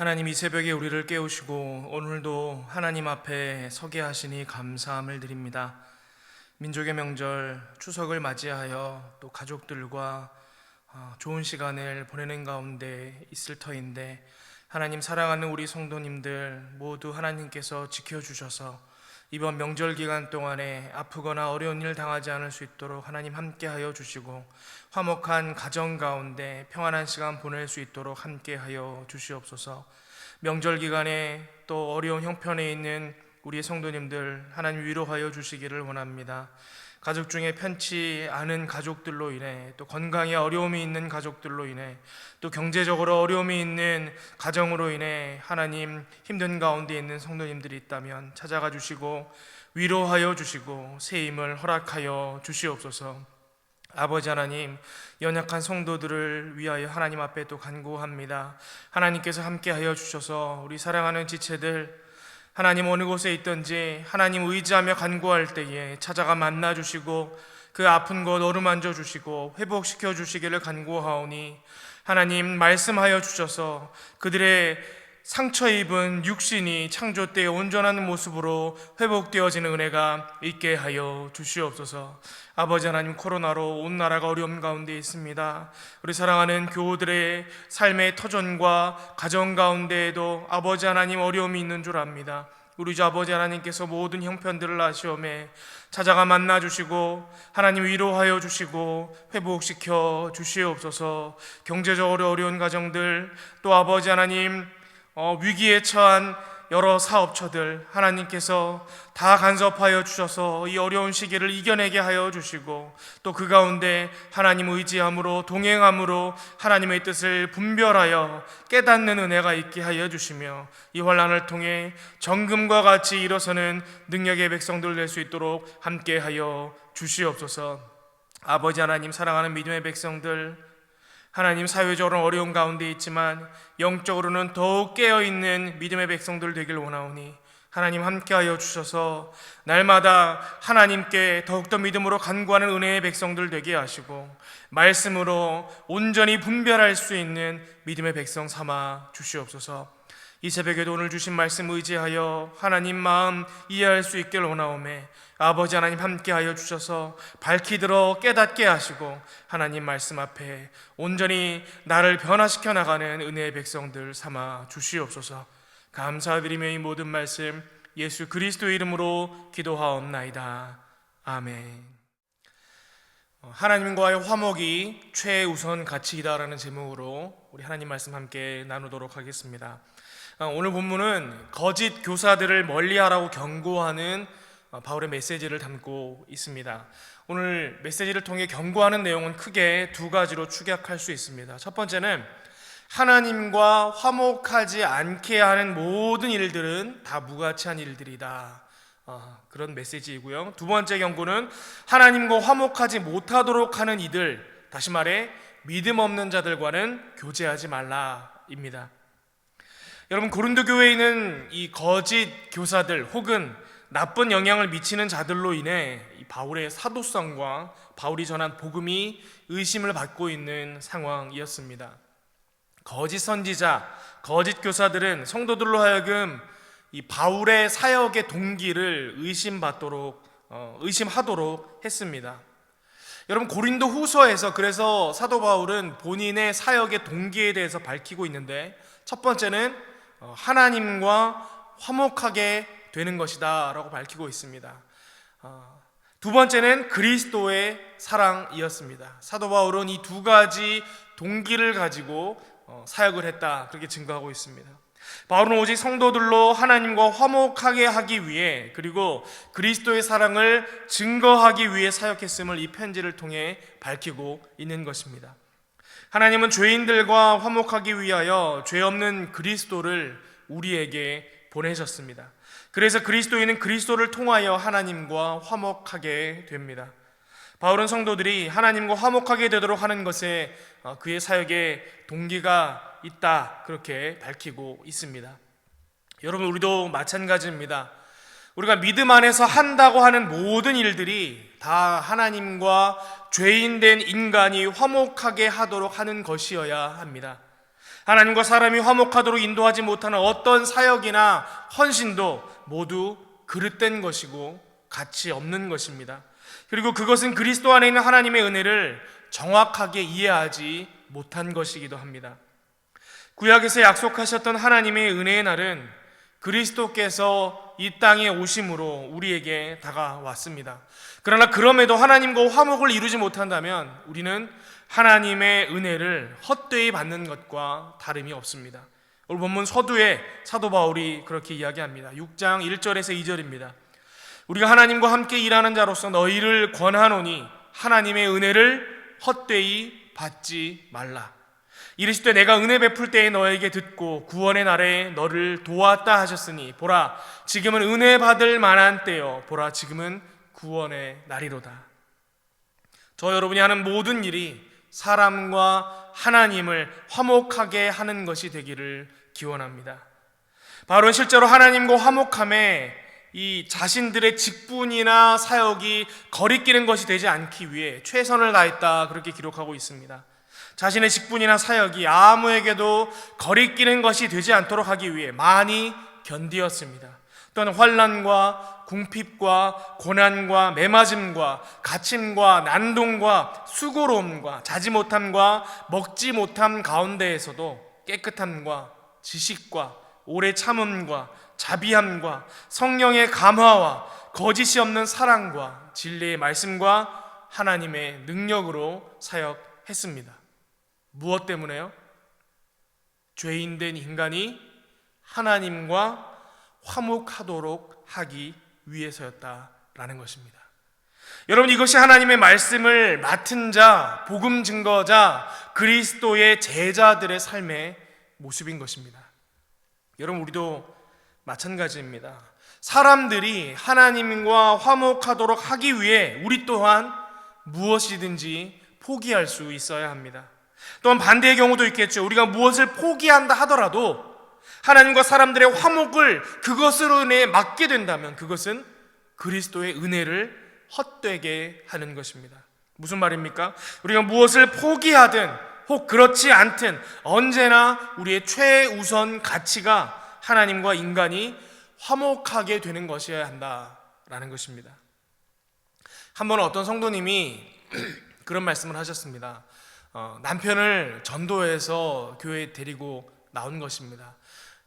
하나님 이 새벽에 우리를 깨우시고 오늘도 하나님 앞에 서게 하시니 감사함을 드립니다. 민족의 명절 추석을 맞이하여 또 가족들과 어, 좋은 시간을 보내는 가운데 있을 터인데 하나님 사랑하는 우리 성도님들 모두 하나님께서 지켜주셔서 이번 명절 기간 동안에 아프거나 어려운 일 당하지 않을 수 있도록 하나님 함께하여 주시고 화목한 가정 가운데 평안한 시간 보낼 수 있도록 함께하여 주시옵소서. 명절 기간에 또 어려운 형편에 있는 우리 성도님들 하나님 위로하여 주시기를 원합니다. 가족 중에 편치 않은 가족들로 인해 또 건강에 어려움이 있는 가족들로 인해 또 경제적으로 어려움이 있는 가정으로 인해 하나님 힘든 가운데 있는 성도님들이 있다면 찾아가 주시고 위로하여 주시고 새 힘을 허락하여 주시옵소서. 아버지 하나님 연약한 성도들을 위하여 하나님 앞에 또 간구합니다. 하나님께서 함께하여 주셔서 우리 사랑하는 지체들 하나님 어느 곳에 있든지 하나님 의지하며 간구할 때에 찾아가 만나 주시고 그 아픈 곳 어루만져 주시고 회복시켜 주시기를 간구하오니 하나님 말씀하여 주셔서 그들의 상처 입은 육신이 창조 때의 온전한 모습으로 회복되어지는 은혜가 있게 하여 주시옵소서. 아버지 하나님 코로나로 온 나라가 어려움 가운데 있습니다. 우리 사랑하는 교우들의 삶의 터전과 가정 가운데에도 아버지 하나님 어려움이 있는 줄 압니다. 우리 주 아버지 하나님께서 모든 형편들을 아시오매 찾아가 만나 주시고 하나님 위로하여 주시고 회복시켜 주시옵소서. 경제적으로 어려운 가정들 또 아버지 하나님 어, 위기에 처한 여러 사업처들 하나님께서 다 간섭하여 주셔서 이 어려운 시기를 이겨내게 하여 주시고 또 그 가운데 하나님 의지함으로 동행함으로 하나님의 뜻을 분별하여 깨닫는 은혜가 있게 하여 주시며 이 환란을 통해 정금과 같이 일어서는 능력의 백성들 될 수 있도록 함께 하여 주시옵소서. 아버지 하나님 사랑하는 믿음의 백성들 하나님 사회적으로 어려운 가운데 있지만 영적으로는 더욱 깨어 있는 믿음의 백성들 되길 원하오니 하나님 함께하여 주셔서 날마다 하나님께 더욱더 믿음으로 간구하는 은혜의 백성들 되게 하시고 말씀으로 온전히 분별할 수 있는 믿음의 백성 삼아 주시옵소서. 이 새벽에도 오늘 주신 말씀 의지하여 하나님 마음 이해할 수 있길 원하오매 아버지 하나님 함께하여 주셔서 밝히 들어 깨닫게 하시고 하나님 말씀 앞에 온전히 나를 변화시켜 나가는 은혜의 백성들 삼아 주시옵소서. 감사드리며 이 모든 말씀 예수 그리스도의 이름으로 기도하옵나이다. 아멘. 어, 하나님과의 화목이 최우선 가치이다라는 제목으로 우리 하나님 말씀 함께 나누도록 하겠습니다. 어, 오늘 본문은 거짓 교사들을 멀리하라고 경고하는 어, 바울의 메시지를 담고 있습니다. 오늘 메시지를 통해 경고하는 내용은 크게 두 가지로 축약할 수 있습니다. 첫 번째는 하나님과 화목하지 않게 하는 모든 일들은 다 무가치한 일들이다. 어, 그런 메시지이고요. 두 번째 경고는 하나님과 화목하지 못하도록 하는 이들, 다시 말해 믿음 없는 자들과는 교제하지 말라입니다. 여러분 고린도 교회에 있는 이 거짓 교사들 혹은 나쁜 영향을 미치는 자들로 인해 이 바울의 사도성과 바울이 전한 복음이 의심을 받고 있는 상황이었습니다. 거짓 선지자, 거짓 교사들은 성도들로 하여금 이 바울의 사역의 동기를 의심받도록 어, 의심하도록 했습니다. 여러분 고린도 후서에서 그래서 사도 바울은 본인의 사역의 동기에 대해서 밝히고 있는데 첫 번째는 어, 하나님과 화목하게 되는 것이다라고 밝히고 있습니다. 어, 두 번째는 그리스도의 사랑이었습니다. 사도 바울은 이 두 가지 동기를 가지고 어, 사역을 했다 그렇게 증거하고 있습니다. 바울은 오직 성도들로 하나님과 화목하게 하기 위해 그리고 그리스도의 사랑을 증거하기 위해 사역했음을 이 편지를 통해 밝히고 있는 것입니다. 하나님은 죄인들과 화목하기 위하여 죄 없는 그리스도를 우리에게 보내셨습니다. 그래서 그리스도인은 그리스도를 통하여 하나님과 화목하게 됩니다. 바울은 성도들이 하나님과 화목하게 되도록 하는 것에 어, 그의 사역에 동기가 있다 그렇게 밝히고 있습니다. 여러분 우리도 마찬가지입니다. 우리가 믿음 안에서 한다고 하는 모든 일들이 다 하나님과 죄인된 인간이 화목하게 하도록 하는 것이어야 합니다. 하나님과 사람이 화목하도록 인도하지 못하는 어떤 사역이나 헌신도 모두 그릇된 것이고 가치 없는 것입니다. 그리고 그것은 그리스도 안에 있는 하나님의 은혜를 정확하게 이해하지 못한 것이기도 합니다. 구약에서 약속하셨던 하나님의 은혜의 날은 그리스도께서 이 땅에 오심으로 우리에게 다가왔습니다. 그러나 그럼에도 하나님과 화목을 이루지 못한다면 우리는 하나님의 은혜를 헛되이 받는 것과 다름이 없습니다. 오늘 본문 서두에 사도 바울이 그렇게 이야기합니다. 6장 1절에서 2절입니다. 우리가 하나님과 함께 일하는 자로서 너희를 권하노니 하나님의 은혜를 헛되이 받지 말라. 이르시되 내가 은혜 베풀 때에 너에게 듣고 구원의 날에 너를 도왔다 하셨으니 보라 지금은 은혜 받을 만한 때요 보라 지금은 구원의 날이로다. 저 여러분이 하는 모든 일이 사람과 하나님을 화목하게 하는 것이 되기를 기원합니다. 바로 실제로 하나님과 화목함에 이 자신들의 직분이나 사역이 거리끼는 것이 되지 않기 위해 최선을 다했다 그렇게 기록하고 있습니다. 자신의 직분이나 사역이 아무에게도 거리끼는 것이 되지 않도록 하기 위해 많이 견디었습니다. 또한 환란과 궁핍과 고난과 매맞음과 갇힘과 난동과 수고로움과 자지 못함과 먹지 못함 가운데에서도 깨끗함과 지식과 오래 참음과 자비함과 성령의 감화와 거짓이 없는 사랑과 진리의 말씀과 하나님의 능력으로 사역했습니다. 무엇 때문에요? 죄인된 인간이 하나님과 화목하도록 하기 위해서였다라는 것입니다. 여러분 이것이 하나님의 말씀을 맡은 자, 복음 증거자, 그리스도의 제자들의 삶의 모습인 것입니다. 여러분 우리도 마찬가지입니다. 사람들이 하나님과 화목하도록 하기 위해 우리 또한 무엇이든지 포기할 수 있어야 합니다. 또한 반대의 경우도 있겠죠. 우리가 무엇을 포기한다 하더라도 하나님과 사람들의 화목을 그것으로 인해 맡게 된다면 그것은 그리스도의 은혜를 헛되게 하는 것입니다. 무슨 말입니까? 우리가 무엇을 포기하든 혹 그렇지 않든 언제나 우리의 최우선 가치가 하나님과 인간이 화목하게 되는 것이어야 한다라는 것입니다. 한번 어떤 성도님이 그런 말씀을 하셨습니다. 어, 남편을 전도해서 교회에 데리고 나온 것입니다.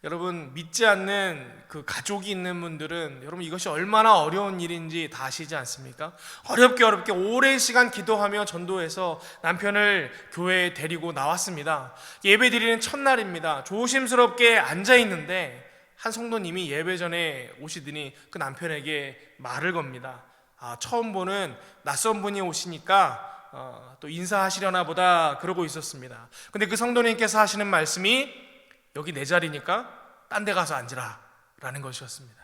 여러분 믿지 않는 그 가족이 있는 분들은 여러분 이것이 얼마나 어려운 일인지 다 아시지 않습니까? 어렵게 어렵게 오랜 시간 기도하며 전도해서 남편을 교회에 데리고 나왔습니다. 예배 드리는 첫날입니다. 조심스럽게 앉아 있는데 한 성도님이 예배 전에 오시더니 그 남편에게 말을 겁니다. 아, 처음 보는 낯선 분이 오시니까 어, 또 인사하시려나 보다 그러고 있었습니다. 근데 그 성도님께서 하시는 말씀이 여기 내 자리니까 딴 데 가서 앉으라 라는 것이었습니다.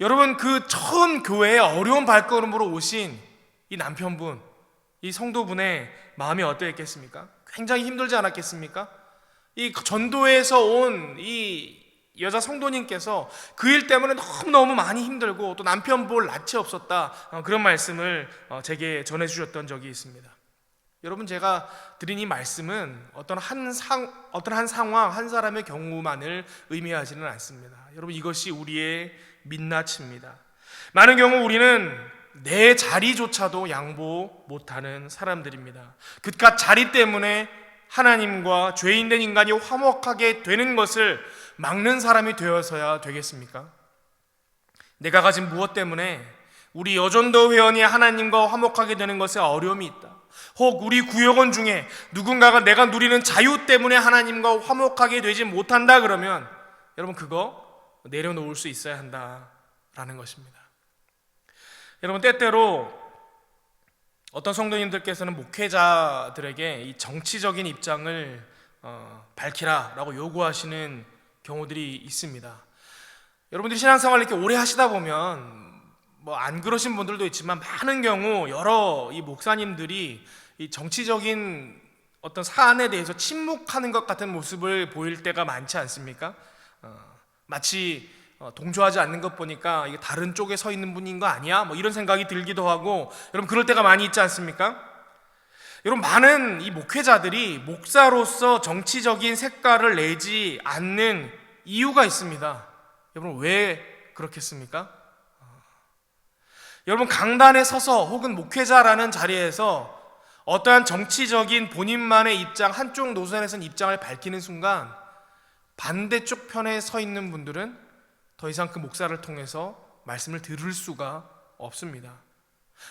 여러분 그 처음 교회에 어려운 발걸음으로 오신 이 남편분, 이 성도분의 마음이 어떠했겠습니까? 굉장히 힘들지 않았겠습니까? 이 전도에서 온 이 여자 성도님께서 그 일 때문에 너무너무 많이 힘들고 또 남편 볼 낯이 없었다 어, 그런 말씀을 어, 제게 전해주셨던 적이 있습니다. 여러분 제가 드린 이 말씀은 어떤 한 상, 어떤 한 상황, 한 사람의 경우만을 의미하지는 않습니다. 여러분 이것이 우리의 민낯입니다. 많은 경우 우리는 내 자리조차도 양보 못하는 사람들입니다. 그깟 자리 때문에 하나님과 죄인된 인간이 화목하게 되는 것을 막는 사람이 되어서야 되겠습니까? 내가 가진 무엇 때문에 우리 여전도 회원이 하나님과 화목하게 되는 것에 어려움이 있다. 혹 우리 구역원 중에 누군가가 내가 누리는 자유 때문에 하나님과 화목하게 되지 못한다 그러면 여러분 그거 내려놓을 수 있어야 한다라는 것입니다. 여러분 때때로 어떤 성도님들께서는 목회자들에게 이 정치적인 입장을 어, 밝히라라고 요구하시는 경우들이 있습니다. 여러분들이 신앙생활 이렇게 오래 하시다 보면 뭐 안 그러신 분들도 있지만 많은 경우 여러 이 목사님들이 이 정치적인 어떤 사안에 대해서 침묵하는 것 같은 모습을 보일 때가 많지 않습니까? 어, 마치 어, 동조하지 않는 것 보니까 이게 다른 쪽에 서 있는 분인 거 아니야? 뭐 이런 생각이 들기도 하고 여러분 그럴 때가 많이 있지 않습니까? 여러분 많은 이 목회자들이 목사로서 정치적인 색깔을 내지 않는 이유가 있습니다. 여러분 왜 그렇겠습니까? 어, 여러분 강단에 서서 혹은 목회자라는 자리에서 어떠한 정치적인 본인만의 입장 한쪽 노선에선 입장을 밝히는 순간 반대쪽 편에 서 있는 분들은 더 이상 그 목사를 통해서 말씀을 들을 수가 없습니다.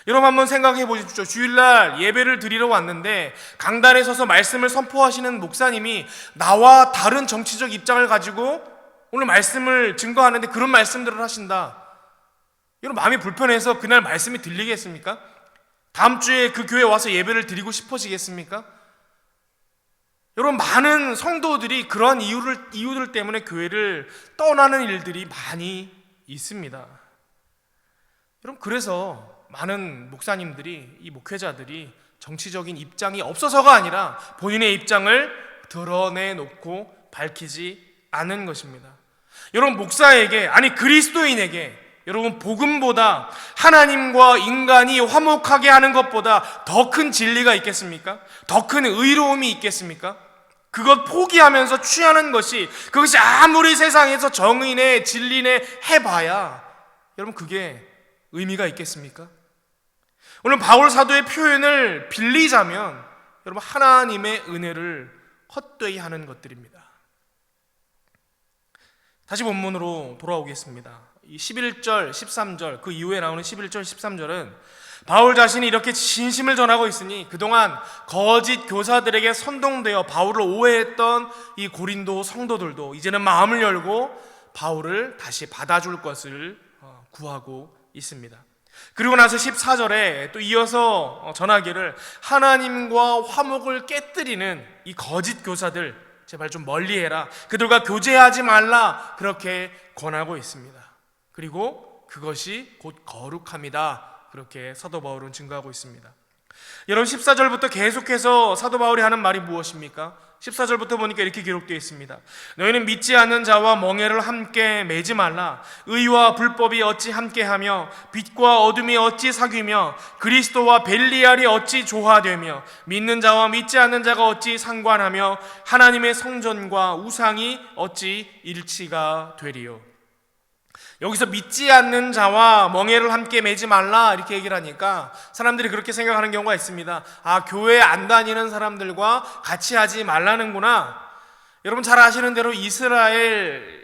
여러분 한번 생각해 보십시오. 주일날 예배를 드리러 왔는데 강단에 서서 말씀을 선포하시는 목사님이 나와 다른 정치적 입장을 가지고 오늘 말씀을 증거하는데 그런 말씀들을 하신다. 여러분 마음이 불편해서 그날 말씀이 들리겠습니까? 다음 주에 그 교회 와서 예배를 드리고 싶어지겠습니까? 여러분 많은 성도들이 그러한 이유를 이유들 때문에 교회를 떠나는 일들이 많이 있습니다. 여러분 그래서 많은 목사님들이 이 목회자들이 정치적인 입장이 없어서가 아니라 본인의 입장을 드러내 놓고 밝히지 않은 것입니다. 여러분 목사에게 아니 그리스도인에게 여러분 복음보다 하나님과 인간이 화목하게 하는 것보다 더 큰 진리가 있겠습니까? 더 큰 의로움이 있겠습니까? 그것 포기하면서 취하는 것이 그것이 아무리 세상에서 정의네 진리네 해봐야 여러분 그게 의미가 있겠습니까? 오늘 바울 사도의 표현을 빌리자면 여러분 하나님의 은혜를 헛되이 하는 것들입니다. 다시 본문으로 돌아오겠습니다. 이 11절, 13절 그 이후에 나오는 11절, 13절은 바울 자신이 이렇게 진심을 전하고 있으니 그동안 거짓 교사들에게 선동되어 바울을 오해했던 이 고린도 성도들도 이제는 마음을 열고 바울을 다시 받아줄 것을 어, 구하고 있습니다. 그리고 나서 14절에 또 이어서 어, 전하기를 하나님과 화목을 깨뜨리는 이 거짓 교사들 제발 좀 멀리 해라. 그들과 교제하지 말라. 그렇게 권하고 있습니다. 그리고 그것이 곧 거룩함이다. 그렇게 사도 바울은 증거하고 있습니다. 여러분 14절부터 계속해서 사도 바울이 하는 말이 무엇입니까? 14절부터 보니까 이렇게 기록되어 있습니다. 너희는 믿지 않는 자와 멍해를 함께 매지 말라. 의와 불법이 어찌 함께하며 빛과 어둠이 어찌 사귀며 그리스도와 벨리알이 어찌 조화되며 믿는 자와 믿지 않는 자가 어찌 상관하며 하나님의 성전과 우상이 어찌 일치가 되리요. 여기서 믿지 않는 자와 멍해를 함께 매지 말라 이렇게 얘기를 하니까 사람들이 그렇게 생각하는 경우가 있습니다. 아, 교회 안 다니는 사람들과 같이 하지 말라는구나. 여러분 잘 아시는 대로 이스라엘에서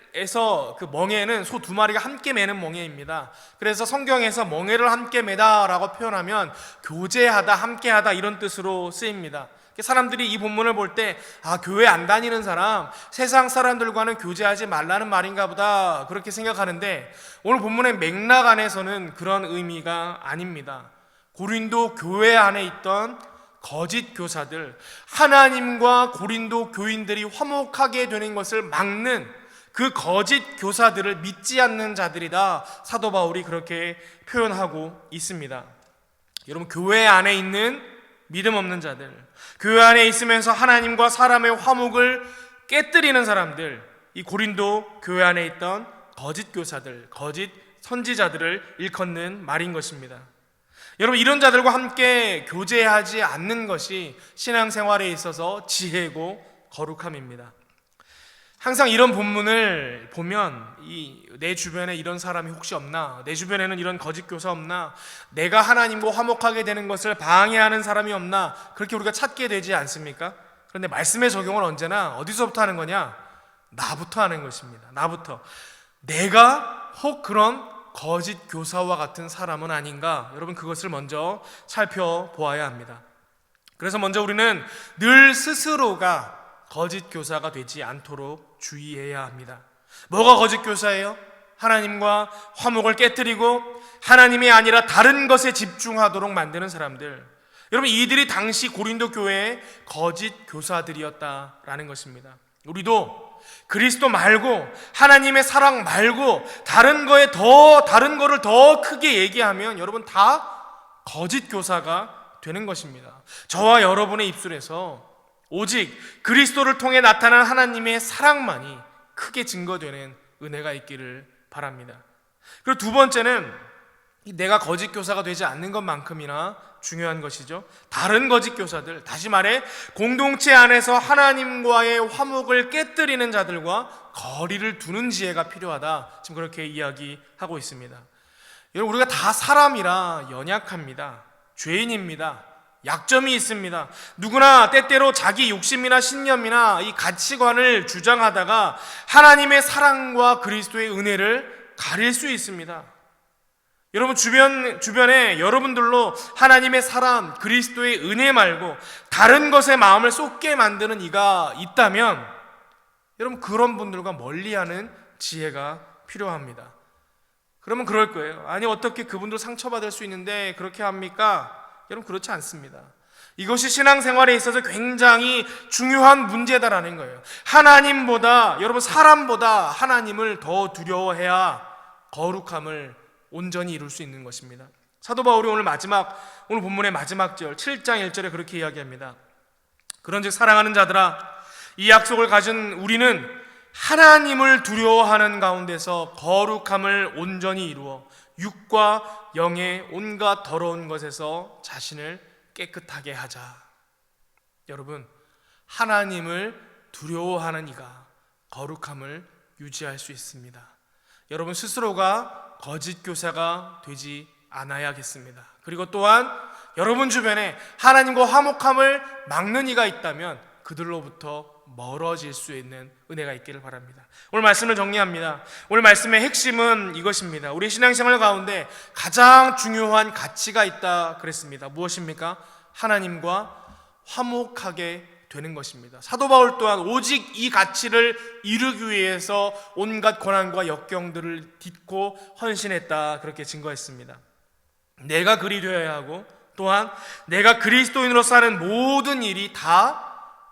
그 멍해는 소 두 마리가 함께 매는 멍해입니다. 그래서 성경에서 멍해를 함께 매다라고 표현하면 교제하다, 함께하다 이런 뜻으로 쓰입니다. 사람들이 이 본문을 볼 때, 아, 교회 안 다니는 사람, 세상 사람들과는 교제하지 말라는 말인가 보다, 그렇게 생각하는데, 오늘 본문의 맥락 안에서는 그런 의미가 아닙니다. 고린도 교회 안에 있던 거짓 교사들, 하나님과 고린도 교인들이 화목하게 되는 것을 막는 그 거짓 교사들을 믿지 않는 자들이다. 사도 바울이 그렇게 표현하고 있습니다. 여러분, 교회 안에 있는 믿음 없는 자들, 교회 안에 있으면서 하나님과 사람의 화목을 깨뜨리는 사람들, 이 고린도 교회 안에 있던 거짓 교사들, 거짓 선지자들을 일컫는 말인 것입니다. 여러분, 이런 자들과 함께 교제하지 않는 것이 신앙생활에 있어서 지혜고 거룩함입니다. 항상 이런 본문을 보면 이 내 주변에 이런 사람이 혹시 없나? 내 주변에는 이런 거짓 교사 없나? 내가 하나님과 화목하게 되는 것을 방해하는 사람이 없나? 그렇게 우리가 찾게 되지 않습니까? 그런데 말씀의 적용은 언제나 어디서부터 하는 거냐? 나부터 하는 것입니다. 나부터. 내가 혹 그런 거짓 교사와 같은 사람은 아닌가? 여러분 그것을 먼저 살펴보아야 합니다. 그래서 먼저 우리는 늘 스스로가 거짓 교사가 되지 않도록 주의해야 합니다. 뭐가 거짓 교사예요? 하나님과 화목을 깨뜨리고 하나님이 아니라 다른 것에 집중하도록 만드는 사람들. 여러분 이들이 당시 고린도 교회의 거짓 교사들이었다라는 것입니다. 우리도 그리스도 말고 하나님의 사랑 말고 다른 거에 더 다른 거를 더 크게 얘기하면 여러분 다 거짓 교사가 되는 것입니다. 저와 여러분의 입술에서 오직 그리스도를 통해 나타난 하나님의 사랑만이 크게 증거되는 은혜가 있기를 바랍니다. 그리고 두 번째는 이 내가 거짓 교사가 되지 않는 것만큼이나 중요한 것이죠. 다른 거짓 교사들, 다시 말해 공동체 안에서 하나님과의 화목을 깨뜨리는 자들과 거리를 두는 지혜가 필요하다. 지금 그렇게 이야기하고 있습니다. 여러분 우리가 다 사람이라 연약합니다. 죄인입니다. 약점이 있습니다. 누구나 때때로 자기 욕심이나 신념이나 이 가치관을 주장하다가 하나님의 사랑과 그리스도의 은혜를 가릴 수 있습니다. 여러분 주변 주변에 여러분들로 하나님의 사랑, 그리스도의 은혜 말고 다른 것에 마음을 쏟게 만드는 이가 있다면 여러분 그런 분들과 멀리하는 지혜가 필요합니다. 그러면 그럴 거예요. 아니 어떻게 그분들 상처받을 수 있는데 그렇게 합니까? 여러분 그렇지 않습니다. 이것이 신앙생활에 있어서 굉장히 중요한 문제다라는 거예요. 하나님보다 여러분 사람보다 하나님을 더 두려워해야 거룩함을 온전히 이룰 수 있는 것입니다. 사도 바울이 오늘 마지막 오늘 본문의 마지막 절 7장 1절에 그렇게 이야기합니다. 그런즉 사랑하는 자들아 이 약속을 가진 우리는 하나님을 두려워하는 가운데서 거룩함을 온전히 이루어 육과 영의 온갖 더러운 것에서 자신을 깨끗하게 하자. 여러분, 하나님을 두려워하는 이가 거룩함을 유지할 수 있습니다. 여러분 스스로가 거짓 교사가 되지 않아야겠습니다. 그리고 또한 여러분 주변에 하나님과 화목함을 막는 이가 있다면 그들로부터 멀어질 수 있는 은혜가 있기를 바랍니다. 오늘 말씀을 정리합니다. 오늘 말씀의 핵심은 이것입니다. 우리 신앙생활 가운데 가장 중요한 가치가 있다 그랬습니다. 무엇입니까? 하나님과 화목하게 되는 것입니다. 사도 바울 또한 오직 이 가치를 이루기 위해서 온갖 고난과 역경들을 딛고 헌신했다 그렇게 증거했습니다. 내가 그리 되어야 하고 또한 내가 그리스도인으로 사는 모든 일이 다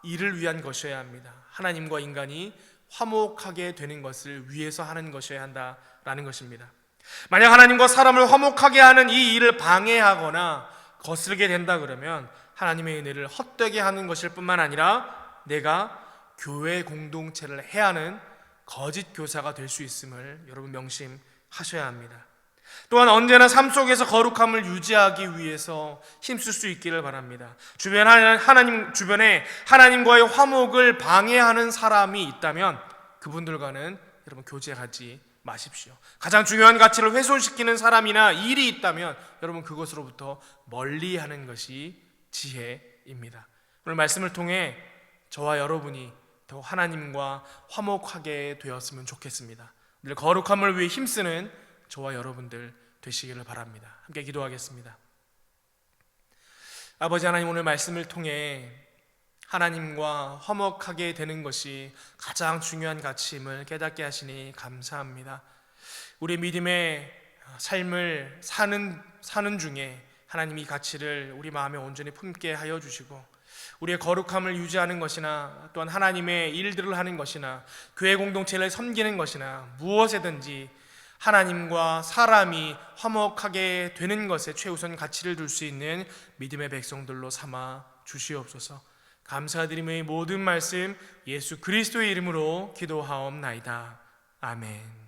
이를 위한 것이어야 합니다. 하나님과 인간이 화목하게 되는 것을 위해서 하는 것이어야 한다라는 것입니다. 만약 하나님과 사람을 화목하게 하는 이 일을 방해하거나 거스르게 된다 그러면 하나님의 은혜를 헛되게 하는 것일 뿐만 아니라 내가 교회 공동체를 해하는 거짓 교사가 될 수 있음을 여러분 명심하셔야 합니다. 또한 언제나 삶 속에서 거룩함을 유지하기 위해서 힘쓸 수 있기를 바랍니다. 주변 하나님 주변에 하나님과의 화목을 방해하는 사람이 있다면 그분들과는 여러분 교제하지 마십시오. 가장 중요한 가치를 훼손시키는 사람이나 일이 있다면 여러분 그것으로부터 멀리하는 것이 지혜입니다. 오늘 말씀을 통해 저와 여러분이 더 하나님과 화목하게 되었으면 좋겠습니다. 늘 거룩함을 위해 힘쓰는 저와 여러분들 되시기를 바랍니다. 함께 기도하겠습니다. 아버지 하나님 오늘 말씀을 통해 하나님과 화목하게 되는 것이 가장 중요한 가치임을 깨닫게 하시니 감사합니다. 우리 믿음의 삶을 사는 사는 중에 하나님이 가치를 우리 마음에 온전히 품게 하여 주시고 우리의 거룩함을 유지하는 것이나 또한 하나님의 일들을 하는 것이나 교회 공동체를 섬기는 것이나 무엇에든지 하나님과 사람이 화목하게 되는 것에 최우선 가치를 둘 수 있는 믿음의 백성들로 삼아 주시옵소서. 감사드리며 이 모든 말씀 예수 그리스도의 이름으로 기도하옵나이다. 아멘.